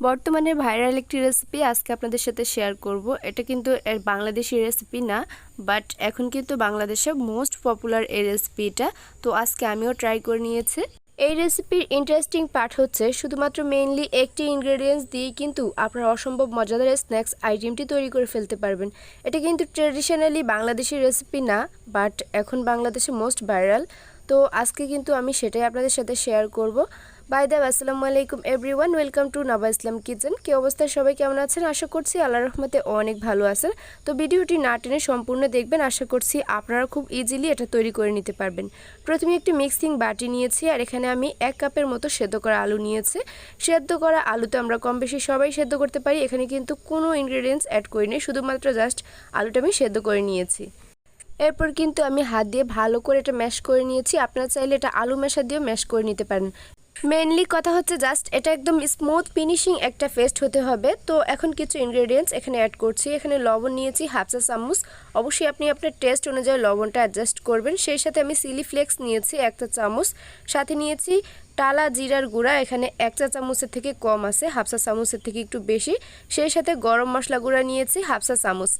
বর্তমানে ভাইরাল একটি রেসিপি আজকে আপনাদের সাথে শেয়ার করব। এটা কিন্তু এর বাংলাদেশি রেসিপি না বাট এখন কিন্তু বাংলাদেশে মোস্ট পপুলার এই রেসিপিটা তো আজকে আমিও ট্রাই করে নিয়েছি। এই রেসিপির ইন্টারেস্টিং পার্ট হচ্ছে, শুধুমাত্র মেইনলি একটি ইনগ্রেডিয়েন্টস দিয়ে কিন্তু আপনারা অসম্ভব মজাদার স্ন্যাক্স আইটেমটি তৈরি করে ফেলতে পারবেন। এটা কিন্তু ট্রেডিশনালি বাংলাদেশি রেসিপি না বাট এখন বাংলাদেশে মোস্ট ভাইরাল তো আজকে কিন্তু আমি সেটাই আপনাদের সাথে শেয়ার করব। বাই দ্য আসসালামু আলাইকুম এভরিওয়ান ওয়েলকাম টু নবা ইসলাম কিচেন কি অবস্থায় সবাই কেমন আছেন? আশা করছি আল্লাহ রহমতে অনেক ভালো আছেন। তো ভিডিওটি না টেনে সম্পূর্ণ দেখবেন। আশা করছি আপনারা খুব ইজিলি এটা তৈরি করে নিতে পারবেন। প্রথমে একটি মিক্সিং বাটি নিয়েছি, আর এখানে আমি এক কাপের মতো সেদ্ধ করা আলু নিয়েছি। সেদ্ধ করা আলুতে আমরা কম বেশি সবাই সেদ্ধ করতে পারি। এখানে কিন্তু কোনো ইনগ্রেডিয়েন্টস অ্যাড করি করিনি শুধুমাত্র জাস্ট আলুটা আমি সেদ্ধ করে নিয়েছি। এরপর কিন্তু আমি হাত দিয়ে ভালো করে এটা ম্যাশ করে নিয়েছি। আপনারা চাইলে এটা আলু মেশা দিয়েও ম্যাশ করে নিতে পারেন। মেনলি কথা হচ্ছে জাস্ট এটা একদম স্মুথ ফিনিশিং একটা ফেস্ট হতে হবে। তো এখন কিছু ইনগ্রেডিয়েন্টস এখানে অ্যাড করছি। এখানে লবণ নিয়েছি হাফ চা চামচ। অবশ্যই আপনি আপনার টেস্ট অনুযায়ী লবণটা অ্যাডজাস্ট করবেন। সেই সাথে আমি সিলি ফ্লেক্স নিয়েছি একটা চামচ। সাথে নিয়েছি টালা জিরার গুঁড়া, এখানে এক চা চামচের থেকে কম আছে, হাফ চা চামচের থেকে একটু বেশি। সেই সাথে গরম মশলা গুঁড়া নিয়েছি, হাফ চা চামচ।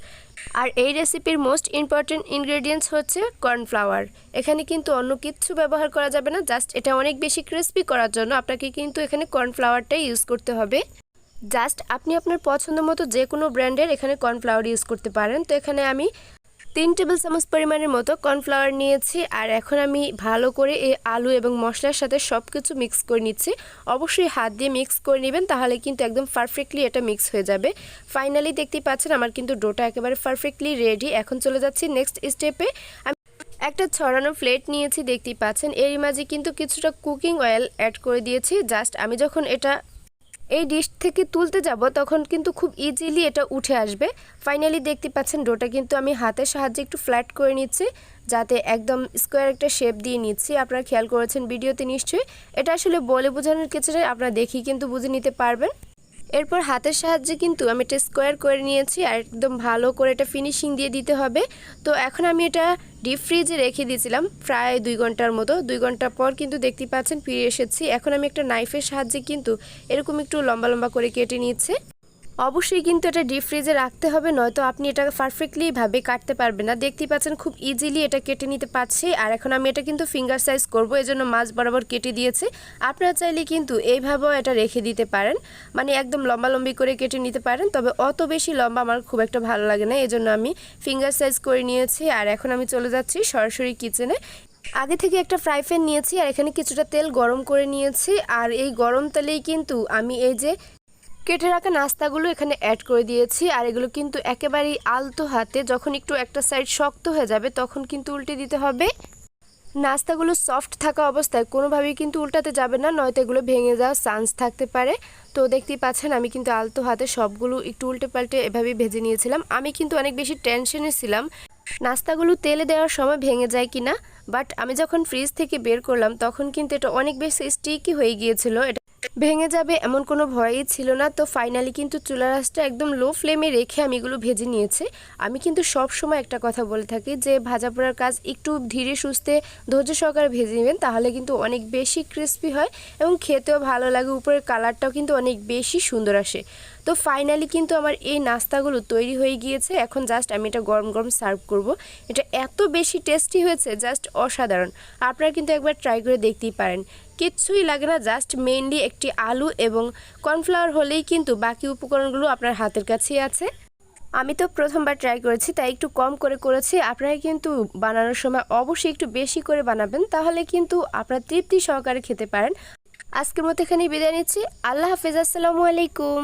আর এই রেসিপির মোস্ট ইম্পর্টেন্ট ইনগ্রেডিয়েন্টস হচ্ছে কর্নফ্লাওয়ার এখানে কিন্তু অন্য কিচ্ছু ব্যবহার করা যাবে না জাস্ট এটা অনেক বেশি ক্রিস্পি করার জন্য আপনাকে কিন্তু এখানে কর্নফ্লাওয়ারটাই ইউজ করতে হবে। জাস্ট আপনি আপনার পছন্দ মতো যে কোনো ব্র্যান্ডের এখানে কর্নফ্লাওয়ার ইউজ করতে পারেন। তো এখানে আমি তিন টেবিল চামচ পরিমাণের মতো কর্নফ্লাওয়ার নিয়েছি, আর এখন আমি ভালো করে এই আলু এবং মশলার সাথে সব কিছু মিক্স করে নিচ্ছি। অবশ্যই হাত দিয়ে মিক্স করে নেবেন, তাহলে কিন্তু একদম পারফেক্টলি এটা মিক্স হয়ে যাবে। ফাইনালি দেখতেই পাচ্ছেন আমার কিন্তু ডোটা একেবারে পারফেক্টলি রেডি। এখন চলে যাচ্ছি নেক্সট স্টেপে। আমি একটা ছড়ানো প্লেট নিয়েছি, দেখতেই পাচ্ছেন। এরই মাঝে কিন্তু কিছুটা কুকিং অয়েল অ্যাড করে দিয়েছি। জাস্ট আমি যখন এটা এই ডিশ থেকে তুলতে যাব, তখন কিন্তু খুব ইজিলি এটা উঠে আসবে। ফাইনালি দেখতে পাচ্ছেন ডোটা কিন্তু আমি হাতের সাহায্যে একটু ফ্ল্যাট করে নিচ্ছি, যাতে একদম স্কোয়ার একটা শেপ দিয়ে নিচ্ছি। আপনারা খেয়াল করেছেন ভিডিওতে নিশ্চয়ই। এটা আসলে বলে বোঝানোর ক্ষেত্রে আপনারা দেখি কিন্তু বুঝে নিতে পারবেন। এরপর হাতের সাহায্যে কিন্তু আমি এটা স্কোয়ার করে নিয়েছি আর একদম ভালো করে এটা ফিনিশিং দিয়ে দিতে হবে। তো এখন আমি এটা ডিপ ফ্রিজে রেখে দিয়েছিলাম প্রায় দুই ঘণ্টার মতো। দুই ঘণ্টা পর কিন্তু দেখতে পাচ্ছেন ফিরে এসেছি। এখন আমি একটা নাইফের সাহায্যে কিন্তু এরকম একটু লম্বা লম্বা করে কেটে নিচ্ছে। অবশ্যই কিন্তু এটা ডিপ ফ্রিজে রাখতে হবে, নয়তো আপনি এটা পারফেক্টলি ভাবে কাটতে পারবেন না। দেখতেই পাচ্ছেন খুব ইজিলি এটা কেটে নিতে পারছি, আর এখন আমি এটা কিন্তু ফিঙ্গার সাইজ করব, এজন্য মাছ বরাবর কেটে দিয়েছি। আপনারা চাইলে কিন্তু এইভাবেও এটা রেখে দিতে পারেন মানে একদম লম্বা লম্বি করে কেটে নিতে পারেন, তবে অত বেশি লম্বা আমার খুব একটা ভালো লাগে না, এজন্য আমি ফিঙ্গার সাইজ করে নিয়েছি, আর এখন আমি চলে যাচ্ছি সরাসরি কিচেনে আগে থেকে একটা ফ্রাই প্যান নিয়েছি, আর এখানে কিছুটা তেল গরম করে নিয়েছি, আর এই গরম তেলেই কিন্তু আমি এই যে কেটে রাখা নাস্তাগুলো এখানে অ্যাড করে দিয়েছি, আর এগুলো কিন্তু একেবারেই আলতো হাতে, যখন একটু একটা সাইড শক্ত হয়ে যাবে, তখন কিন্তু উল্টে দিতে হবে। নাস্তাগুলো সফট থাকা অবস্থায় কোনোভাবেই কিন্তু উল্টাতে যাবে না, নয়তো এগুলো ভেঙে যাওয়ার চান্স থাকতে পারে। তো দেখতেই পাচ্ছেন, আমি কিন্তু আলতো হাতে সবগুলো একটু উল্টে পাল্টে এভাবেই ভেজে নিয়েছিলাম। আমি কিন্তু অনেক বেশি টেনশনে ছিলাম। নাস্তাগুলো তেলে দেওয়ার সময় ভেঙে যায় কিনা বাট আমি যখন ফ্রিজ থেকে বের করলাম, তখন কিন্তু এটা অনেক বেশি স্টিকি হয়ে গিয়েছিল। এটা ভেঙে যাবে এমন কোনো ভয়ই ছিল না। তো ফাইনালি কিন্তু চুলা রাসটা একদম লো ফ্লেমে রেখে আমি এগুলো ভেজে নিয়েছি। আমি কিন্তু সব সময় একটা কথা বলে থাকি যে, ভাজা পোড়ার কাজ একটু ধীরে সুস্থে ধৈর্য সহকারে ভেজে নেবেন, তাহলে কিন্তু অনেক বেশি ক্রিস্পি হয় এবং খেতেও ভালো লাগে। উপরের কালারটাও কিন্তু অনেক বেশি সুন্দর আসে। তো ফাইনালি কিন্তু আমার এই নাস্তাগুলো তৈরি হয়ে গিয়েছে। এখন জাস্ট আমি এটা গরম গরম সার্ভ করব। এটা এত বেশি টেস্টি হয়েছে জাস্ট অসাধারণ। আপনারা কিন্তু একবার ট্রাই করে দেখতেই পারেন। কিচ্ছুই লাগে না জাস্ট মেইনলি একটি আলু এবং কর্নফ্লাওয়ার হলেই কিন্তু বাকি উপকরণগুলো আপনার হাতের কাছেই আছে। আমি তো প্রথমবার ট্রাই করেছি, তাই একটু কম করে করেছি। আপনারা কিন্তু বানানোর সময় অবশ্যই একটু বেশি করে বানাবেন, তাহলে কিন্তু আপনারা তৃপ্তি সহকারে খেতে পারেন। আজকের মতো এখানেই বিদায় নিচ্ছি। আল্লাহ হাফিজ, আসসালামু আলাইকুম।